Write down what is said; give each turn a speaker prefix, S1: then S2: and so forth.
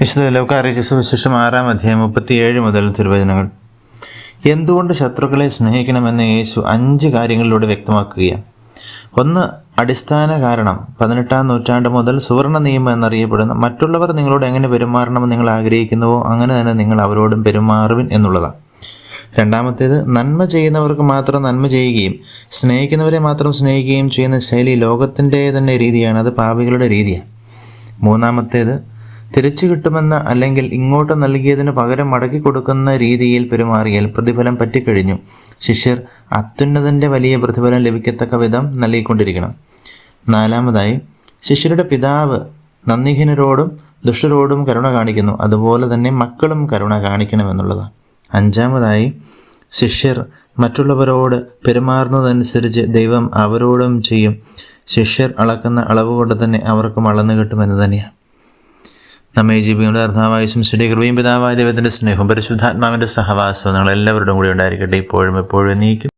S1: വിശുദ്ധ ലോകാറിയിച്ച വിശേഷം ആറാം അധ്യായം മുപ്പത്തിയേഴ് മുതൽ തിരുവചനങ്ങൾ. എന്തുകൊണ്ട് ശത്രുക്കളെ സ്നേഹിക്കണമെന്ന് യേശു അഞ്ച് കാര്യങ്ങളിലൂടെ വ്യക്തമാക്കുകയാണ്. ഒന്ന് അടിസ്ഥാന കാരണം. പതിനെട്ടാം നൂറ്റാണ്ട് മുതൽ സുവർണ നിയമം എന്നറിയപ്പെടുന്ന മറ്റുള്ളവർ നിങ്ങളോട് എങ്ങനെ പെരുമാറണമെന്ന് നിങ്ങൾ ആഗ്രഹിക്കുന്നുവോ അങ്ങനെ തന്നെ നിങ്ങൾ അവരോടും പെരുമാറുവിൻ എന്നുള്ളതാണ്. രണ്ടാമത്തേത് നന്മ ചെയ്യുന്നവർക്ക് മാത്രം നന്മ ചെയ്യുകയും സ്നേഹിക്കുന്നവരെ മാത്രം സ്നേഹിക്കുകയും ചെയ്യുന്ന ശൈലി ലോകത്തിന്റെ തന്നെ രീതിയാണ് അത് പാപികളുടെ രീതിയാണ്. മൂന്നാമത്തേത് തിരിച്ചു കിട്ടുമെന്ന് അല്ലെങ്കിൽ ഇങ്ങോട്ട് നൽകിയതിന് പകരം മടക്കി കൊടുക്കുന്ന രീതിയിൽ പെരുമാറിയാൽ പ്രതിഫലം പറ്റിക്കഴിഞ്ഞു. ശിഷ്യർ അത്യുന്നതന്റെ വലിയ പ്രതിഫലം ലഭിക്കത്തക്ക വിധം നൽകിക്കൊണ്ടിരിക്കണം. നാലാമതായി ശിഷ്യരുടെ പിതാവ് നന്ദിഹീനരോടും ദുഷ്ടരോടും കരുണ കാണിക്കുന്നു. അതുപോലെ തന്നെ മക്കളും കരുണ കാണിക്കണമെന്നുള്ളതാണ്. അഞ്ചാമതായി ശിഷ്യർ മറ്റുള്ളവരോട് പെരുമാറുന്നതനുസരിച്ച് ദൈവം അവരോടും ചെയ്യും. ശിഷ്യർ അളക്കുന്ന അളവ് കൊണ്ട് തന്നെ അവർക്കും അളന്നു കിട്ടുമെന്ന് തന്നെയാണ്. നമ്മെ ജീവികളുടെ അർത്ഥമായ ശംസിയുടെ കൃപയും പിതാവായ ദൈവത്തിന്റെ സ്നേഹവും പരിശുദ്ധാത്മാവിന്റെ സഹവാസവും നിങ്ങൾ എല്ലാവരുടെയും കൂടി ഉണ്ടായിരിക്കട്ടെ. ഇപ്പോഴും എപ്പോഴും നീക്കും